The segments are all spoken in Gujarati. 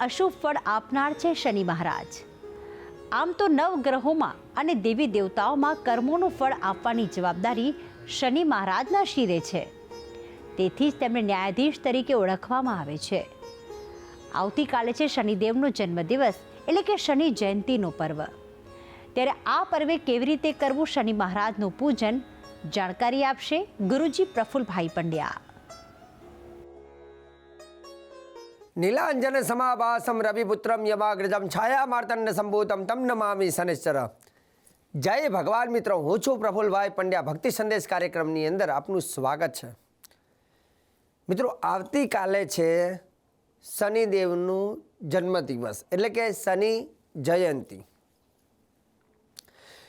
અશુભ ફળ આપનાર છે શનિ મહારાજ. આમ તો નવ ગ્રહોમાં અને દેવી દેવતાઓમાં કર્મોનું ફળ આપવાની જવાબદારી શનિ મહારાજના શિરે છે. તેથી જ તેમને ન્યાયાધીશ તરીકે ઓળખવામાં આવે છે. આવતીકાલે છે શનિદેવનો જન્મદિવસ, એટલે કે શનિ જયંતિનો પર્વ. ત્યારે આ પર્વે કેવી રીતે કરવું શનિ મહારાજનું પૂજન? જાણકારી આપશે ગુરુજી પ્રફુલભાઈ પંડ્યા. નીલાંજન સમાભાસમ રવિપુત્રમ યમાગ્રજમ છાયા માર્તન સંભૂતમ તમ નમામી શનિશ્ચર. જય ભગવાન મિત્રો, હું છું પ્રફુલભાઈ પંડ્યા. ભક્તિ સંદેશ કાર્યક્રમની અંદર આપનું સ્વાગત છે. મિત્રો, આવતીકાલે છે શનિદેવનું જન્મદિવસ, એટલે કે શનિ જયંતિ.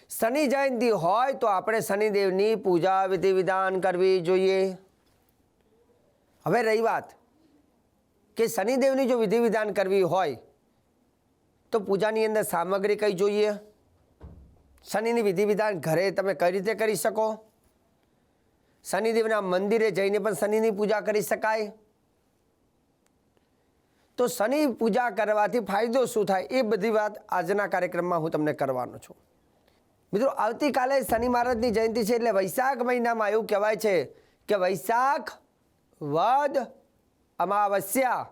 શનિ જયંતિ હોય તો આપણે શનિદેવની પૂજા વિધિ વિધાન કરવી જોઈએ. હવે રહી વાત. કે શનિદેવની જો વિધિ વિધાન કરવી હોય, તો પૂજાની અંદર સામગ્રી કઈ જોઈએ? શનિની વિધિ વિધાન ઘરે તમે કઈ રીતે કરી શકો? શનિદેવના મંદિરે જઈને પણ શનિની પૂજા કરી શકાય? તો શનિ પૂજા કરવાથી ફાયદો શું થાય? એ બધી વાત આજના કાર્યક્રમમાં હું તમને કરવાનો છું. મિત્રો, આવતીકાલે શનિ મહારાજની જયંતિ છે એટલે વૈશાખ મહિનામાં એવું કહેવાય છે કે વૈશાખ વદ અમાવસ્યા,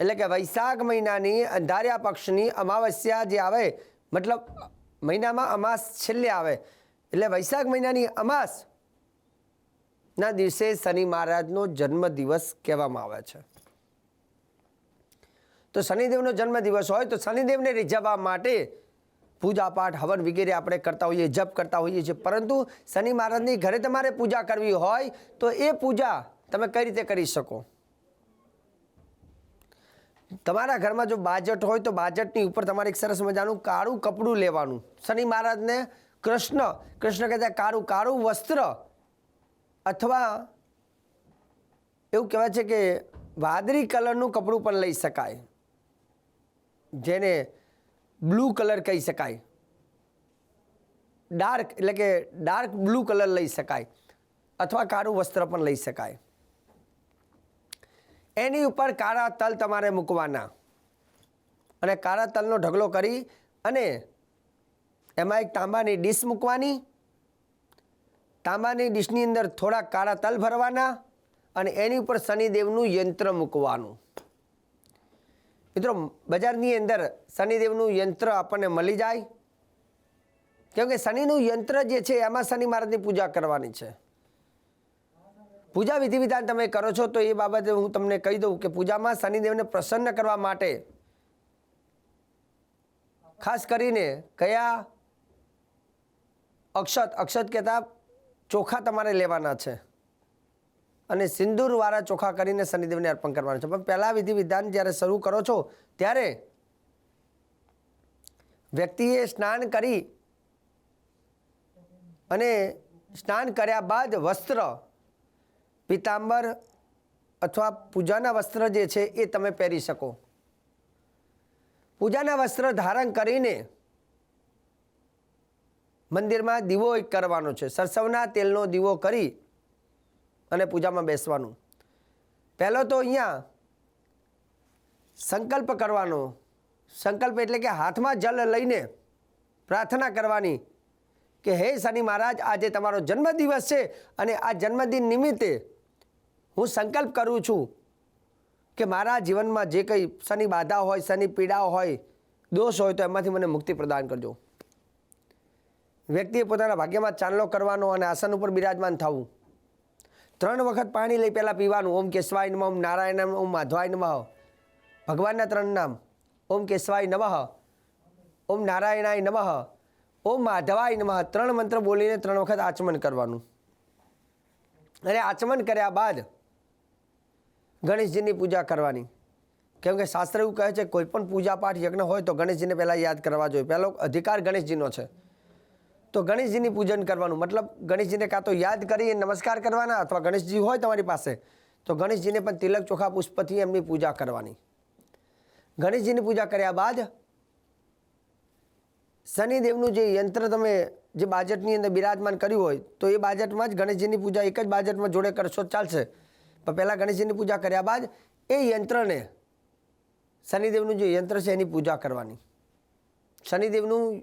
એટલે કે વૈશાખ મહિનાની અંધાર્યા પક્ષની અમાવસ્યા જે આવે, મતલબ મહિનામાં અમાસ છેલ્લે આવે. એટલે વૈશાખ મહિનાની અમાસ ના દિવસે શનિ મહારાજનો જન્મદિવસ કહેવામાં આવે છે. તો શનિદેવનો જન્મદિવસ હોય તો શનિદેવને રીઝવવા માટે પૂજાપાઠ, હવન વગેરે આપણે કરતા હોઈએ, જપ કરતા હોઈએ છીએ. પરંતુ શનિ મહારાજની ઘરે તમારે પૂજા કરવી હોય તો એ પૂજા તમે કઈ રીતે કરી શકો? તમારા ઘરમાં જો બાજટ હોય તો બાજટની ઉપર તમારે એક સરસ મજાનું કાળું કપડું લેવાનું. શનિ મહારાજને કૃષ્ણ કૃષ્ણ કહેતા કાળું કાળું વસ્ત્ર. અથવા એવું કહેવાય છે કે વાદળી કલરનું કપડું પણ લઈ શકાય. જેને બ્લુ કલર કહી શકાય. ડાર્ક, એટલે કે ડાર્ક બ્લુ કલર લઈ શકાય. અથવા કાળું વસ્ત્ર પણ લઈ શકાય. એની ઉપર કાળા તલ તમારે મૂકવાના. અને કાળા તલનો ઢગલો કરી અને એમાં એક તાંબાની ડીશ મૂકવાની. તાંબાની ડીશની અંદર થોડા કાળા તલ ભરવાના અને એની ઉપર શનિદેવનું યંત્ર મૂકવાનું. મિત્રો, બજારની અંદર શનિદેવનું યંત્ર આપણને મળી જાય. કેમ કે શનિનું યંત્ર જે છે, એમાં શનિ મહારાજની પૂજા કરવાની છે. પૂજા વિધિ વિધાન તમે કરો છો, તો એ બાબતે હું તમને કહી દઉં કે પૂજામાં શનિદેવને પ્રસન્ન કરવા માટે ખાસ કરીને કયા અક્ષત અક્ષત કહેતા ચોખા તમારે લેવાના છે. અને સિંદૂરવાળા ચોખા કરીને શનિદેવને અર્પણ કરવાના છે. પણ પહેલાં વિધિ વિધાન જ્યારે શરૂ કરો છો, ત્યારે વ્યક્તિએ સ્નાન કરી અને સ્નાન કર્યા બાદ વસ્ત્ર પિતાંબર અથવા પૂજાના વસ્ત્ર જે છે એ તમે પહેરી શકો. પૂજાના વસ્ત્ર ધારણ કરીને મંદિરમાં દીવો એક કરવાનો છે. સરસવના તેલનો દીવો કરી અને પૂજામાં બેસવાનું. પહેલો તો અહીંયા સંકલ્પ કરવાનો. સંકલ્પ એટલે કે હાથમાં જલ લઈને પ્રાર્થના કરવાની કે હે શનિ મહારાજ, આજે તમારો જન્મદિવસ છે અને આ જન્મદિન નિમિત્તે હું સંકલ્પ કરું છું કે મારા જીવનમાં જે કંઈ શનિ બાધા હોય, શનિ પીડા હોય, દોષ હોય તો એમાંથી મને મુક્તિ પ્રદાન કરજો. વ્યક્તિએ પોતાના ભાગ્યમાં ચાંદલો કરવાનો અને આસન ઉપર બિરાજમાન થવું. ત્રણ વખત પાણી લઈ પહેલાં પીવાનું. ઓમ કેશવાય નમઃ ઓમ નારાયણ ઓમ માધવાય નમઃ ભગવાનના ત્રણ નામ. ઓમ કેશવાય નમઃ ઓમ નારાયણાય નમઃ ઓમ માધવાય નમઃ ત્રણ મંત્ર બોલીને ત્રણ વખત આચમન કરવાનું. અને આચમન કર્યા બાદ ગણેશજીની પૂજા કરવાની. કેમ કે શાસ્ત્ર એવું કહે છે, કોઈ પણ પૂજા પાઠ યજ્ઞ હોય તો ગણેશજીને પહેલાં યાદ કરવા જોઈએ. પહેલો અધિકાર ગણેશજીનો છે. તો ગણેશજીની પૂજન કરવાનું, મતલબ ગણેશજીને કાં તો યાદ કરી નમસ્કાર કરવાના અથવા ગણેશજી હોય તમારી પાસે, તો ગણેશજીને પણ તિલક ચોખા પુષ્પથી એમની પૂજા કરવાની. ગણેશજીની પૂજા કર્યા બાદ શનિદેવનું જે યંત્ર તમે, જે બાજટની અંદર બિરાજમાન કર્યું હોય, તો એ બાજેટમાં જ ગણેશજીની પૂજા એક જ બાજેટમાં જોડે કરશો ચાલશે. પણ પહેલાં ગણેશજીની પૂજા કર્યા બાદ એ યંત્રને શનિદેવનું જે યંત્ર છે એની પૂજા કરવાની. શનિદેવનું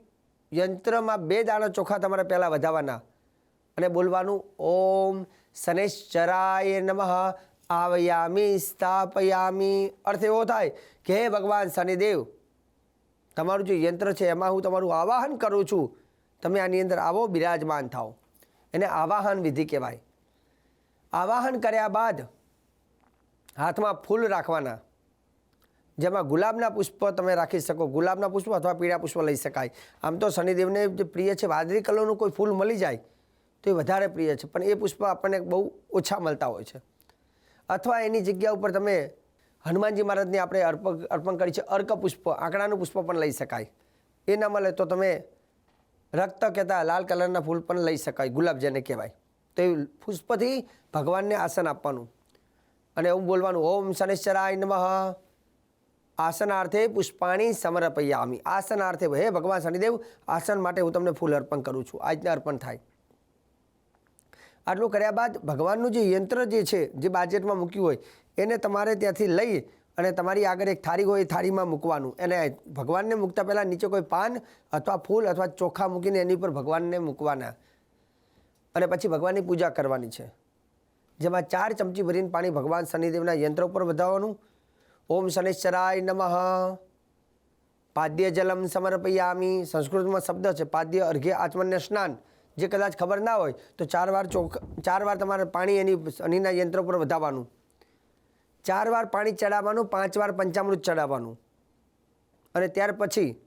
યંત્રમાં બે દાણા ચોખા તમારે પહેલાં વધાવવાના અને બોલવાનું, ઓમ શનેશ્ચરાય નમઃ, આવયામી સ્થાપયામી. અર્થ એવો થાય કે હે ભગવાન શનિદેવ, તમારું જે યંત્ર છે એમાં હું તમારું આવાહન કરું છું. તમે આની અંદર આવો બિરાજમાન થાઓ. એને આવાહન વિધિ કહેવાય. આવાહન કર્યા બાદ હાથમાં ફૂલ રાખવાના. જેમાં ગુલાબના પુષ્પ તમે રાખી શકો. ગુલાબના પુષ્પ અથવા પીળા પુષ્પ લઈ શકાય. આમ તો શનિદેવને જે પ્રિય છે, વાદળી કલરનું કોઈ ફૂલ મળી જાય, તો એ વધારે પ્રિય છે. પણ એ પુષ્પ આપણને બહુ ઓછા મળતા હોય છે. અથવા એની જગ્યા ઉપર તમે હનુમાનજી મહારાજને આપણે અર્પ અર્પણ કરી છે, અર્ક પુષ્પ, આંકડાનું પુષ્પ પણ લઈ શકાય. એ ના મળે તો તમે રક્ત કહેતા લાલ કલરના ફૂલ પણ લઈ શકાય, ગુલાબ જેને કહેવાય. તો પુષ્પથી ભગવાનને આસન આપવાનું. અને એવું બોલવાનું, ઓમ શનેશ્વરાય નમઃ. આસનાર્થે પુષ્પાણી સમર્પયામી. આસનાર્થે, હે ભગવાન શનિદેવ, આસન માટે હું તમને ફૂલ અર્પણ કરું છું. આજને અર્પણ થાય. આટલું કર્યા બાદ ભગવાનનું જે યંત્ર જે છે, જે બાજેટમાં મૂક્યું હોય, એને તમારે ત્યાંથી લઈ અને તમારી આગળ એક થાળી હોય એ થાળીમાં મૂકવાનું. એને ભગવાનને મૂકતા પહેલાં નીચે કોઈ પાન અથવા ફૂલ અથવા ચોખા મૂકીને એની પર ભગવાનને મૂકવાના. અને પછી ભગવાનની પૂજા કરવાની છે. જેમાં ચાર ચમચી ભરીને પાણી ભગવાન શનિદેવના યંત્ર ઉપર વધાવવાનું. ઓમ શનિશ્ચરાય નમઃ. પાદ્ય જલમ સમર્પયામી. સંસ્કૃતમાં શબ્દ છે, પાદ્ય અર્ઘ્ય આચમન્ય સ્નાન. જે કદાચ ખબર ના હોય, તો ચાર વાર ચોખ ચાર વાર તમારે પાણી એની શનિના યંત્ર ઉપર વધાવવાનું. ચાર વાર પાણી ચડાવવાનું, પાંચ વાર પંચામૃત ચડાવવાનું. અને ત્યાર પછી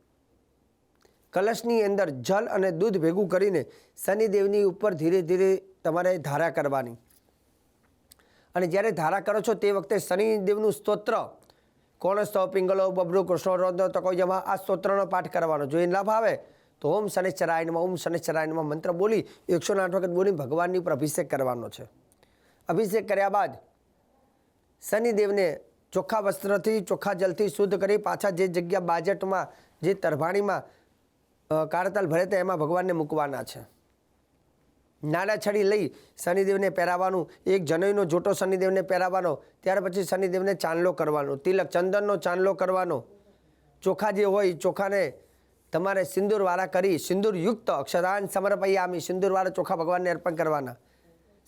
કલશની અંદર જલ અને દૂધ ભેગું કરીને શનિદેવની ઉપર ધીરે ધીરે તમારે ધારા કરવાની. અને જ્યારે ધારા કરો છો તે વખતે શનિદેવનું સ્તોત્ર કોણ સ્તવ પિંગલો, બબડુ તકો જેમાં આ સ્તોત્રનો પાઠ કરવાનો. જો એ લાભ આવે તો ઓમ શનિશ્ચરાયનમાં ઓમ શનિચરાયણમાં મંત્ર બોલી એકસો આઠ વખત બોલી ભગવાનની ઉપર અભિષેક કરવાનો છે. અભિષેક કર્યા બાદ શનિદેવને ચોખ્ખા વસ્ત્રથી, ચોખ્ખા જલથી શુદ્ધ કરી પાછા જે જગ્યા બાજેટમાં, જે તરભાણીમાં કાળતલ ભરે તે એમાં ભગવાનને મૂકવાના છે. નાના છડી લઈ શનિદેવને પહેરાવવાનું, એક જનોઈનો જોટો શનિદેવને પહેરાવાનો ત્યાર પછી શનિદેવને ચાંદલો કરવાનો, તિલક ચંદનનો ચાંદલો કરવાનો. ચોખા જે હોય, ચોખાને તમારે સિંદૂરવાળા કરી, સિંદૂરયુક્ત અક્ષરાન સમર્પયામી સિંદૂરવાળા ચોખા ભગવાનને અર્પણ કરવાના.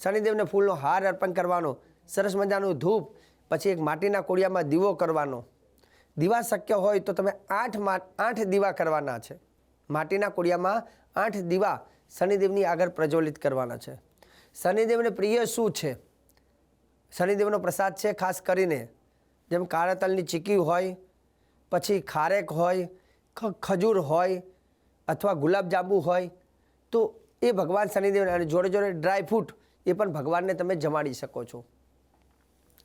શનિદેવને ફૂલનો હાર અર્પણ કરવાનો, સરસ મજાનું ધૂપ, પછી એક માટીના કોડિયામાં દીવો કરવાનો. દીવા શક્ય હોય તો તમે આઠ આઠ દીવા કરવાના છે. માટીના કોડિયામાં આઠ દીવા શનિદેવની આગળ પ્રજ્વલિત કરવાના છે. શનિદેવને પ્રિય શું છે? શનિદેવનો પ્રસાદ છે ખાસ કરીને. જેમ કાળા તલની ચીકી હોય, પછી ખારેક હોય ખજૂર હોય, અથવા ગુલાબજાંબુ હોય, તો એ ભગવાન શનિદેવને અને જોડે જોડે ડ્રાય ફ્રૂટ એ પણ ભગવાનને તમે જમાડી શકો છો.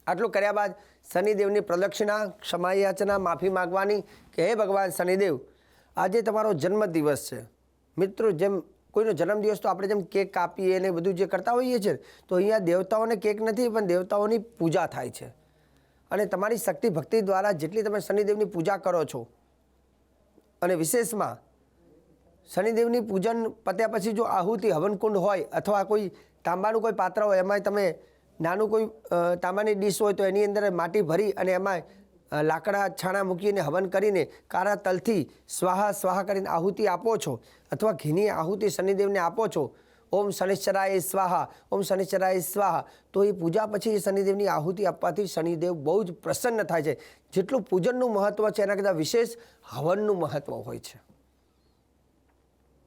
આટલું કર્યા બાદ શનિદેવની પ્રદક્ષિણા, ક્ષમાયાચના, માફી માગવાની કે હે ભગવાન શનિદેવ આજે તમારો જન્મદિવસ છે. મિત્રો, જેમ કોઈનો જન્મદિવસ તો આપણે જેમ કેક કાપીએ ને બધું જે કરતા હોઈએ છીએ તો અહીંયા દેવતાઓને કેક નથી, પણ દેવતાઓની પૂજા થાય છે. અને તમારી શક્તિ ભક્તિ દ્વારા જેટલી તમે શનિદેવની પૂજા કરો છો, અને વિશેષમાં શનિદેવની પૂજન પત્યા પછી જો આહુતિ હવનકુંડ હોય અથવા કોઈ તાંબાનું કોઈ પાત્ર હોય એમાં તમે નાનું કોઈ તાંબાની ડીશ હોય તો એની અંદર માટી ભરી અને એમાં લાકડા છાણા મૂકીને હવન કરીને કારા તલથી સ્વાહા સ્વાહા કરીને આહુતિ આપો છો અથવા ઘીની આહુતિ શનિદેવને આપો છો. ઓમ શનિશ્ચરાય સ્વાહા, ઓમ શનિશ્ચરાય સ્વાહા. તો એ પૂજા પછી શનિદેવની આહુતિ આપવાથી શનિદેવ બહુ જ પ્રસન્ન થાય છે. જેટલું પૂજનનું મહત્ત્વ છે એના કરતાં વિશેષ હવનનું મહત્ત્વ હોય છે.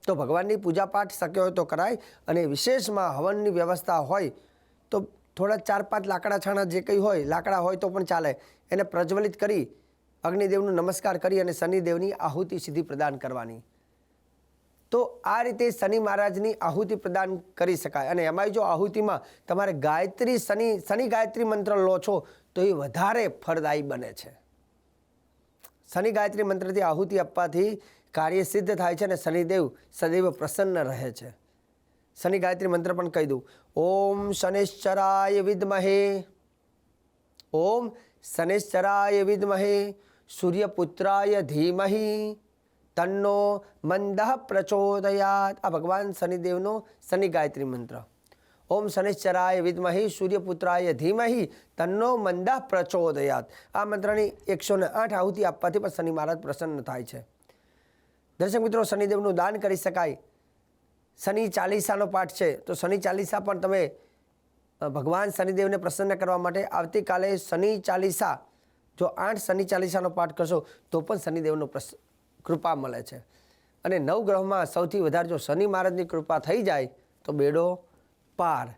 તો ભગવાનની પૂજાપાઠ શક્ય હોય તો કરાય અને વિશેષમાં હવનની વ્યવસ્થા હોય તો થોડા ચાર પાંચ લાકડા છાણા જે કંઈ હોય, લાકડા હોય તો પણ ચાલે. એને પ્રજ્વલિત કરી અગ્નિદેવનું નમસ્કાર કરી અને શનિદેવની આહુતિ સિદ્ધિ પ્રદાન કરવાની. તો આ રીતે શનિ મહારાજની આહુતિ પ્રદાન કરી શકાય અને એમાંય જો આહુતિમાં તમારે ગાયત્રી શનિ શનિ ગાયત્રી મંત્ર લો છો, તો એ વધારે ફળદાયી બને છે. શનિ ગાયત્રી મંત્રથી આહુતિ આપવાથી કાર્ય સિદ્ધ થાય છે અને શનિદેવ સદૈવ પ્રસન્ન રહે છે. શનિ ગાયત્રી મંત્ર પણ કહી દઉં. ઓમ શનિશ્ચરાય વિદ્મહે. ઓમ શનિશ્ચરાય વિદ્મહે સૂર્યપુત્રાય ધીમહી તન્નો મંદ પ્રચોદયાત આ ભગવાન શનિદેવનો શનિ ગાયત્રી મંત્ર ઓમ શનિશ્ચરાય વિદ્મહી સૂર્યપુત્રાય ધીમહી તન્નો મંદઃ પ્રચોદયાત આ મંત્રની એકસો ને આઠ આહુતિ આપવાથી પણ શનિ મહારાજ પ્રસન્ન થાય છે। દર્શક મિત્રો, શનિદેવનું દાન કરી શકાય. શનિ ચાલીસાનો પાઠ છે, તો શનિ ચાલીસા પણ તમે ભગવાન શનિદેવને પ્રસન્ન કરવા માટે આવતીકાલે શનિ ચાલીસા, જો આઠ શનિ ચાલીસાનો પાઠ કરશો, તો પણ શનિદેવનો પ્રસ, કૃપા મળે છે. અને નવ ગ્રહમાં સૌથી વધારે જો શનિ મહારાજની કૃપા થઈ જાય, તો બેડો પાર.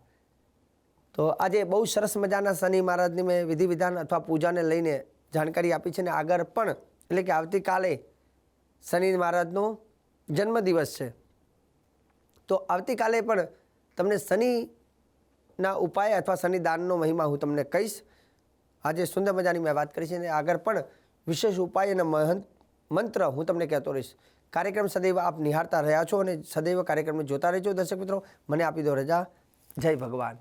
તો આજે બહુ સરસ મજાના શનિ મહારાજની મેં વિધિ વિધાન અથવા પૂજાને લઈને જાણકારી આપી છે ને આગળ પણ, એટલે કે આવતીકાલે શનિ મહારાજનો જન્મદિવસ છે. તો આવતીકાલે પણ તમને શનિના ઉપાય અથવા શનિ દાનનો મહિમા હું તમને કહીશ. આજે સુંદર મજાની મેં વાત કરી છે અને આગળ પણ વિશેષ ઉપાય અને મહંત, મંત્ર હું તમને કહેતો રહીશ. કાર્યક્રમ સદૈવ આપ નિહાળતા રહ્યા છો અને સદૈવ કાર્યક્રમને જોતા રહેજો દર્શક મિત્રો. મને આપી દો રજા. જય ભગવાન.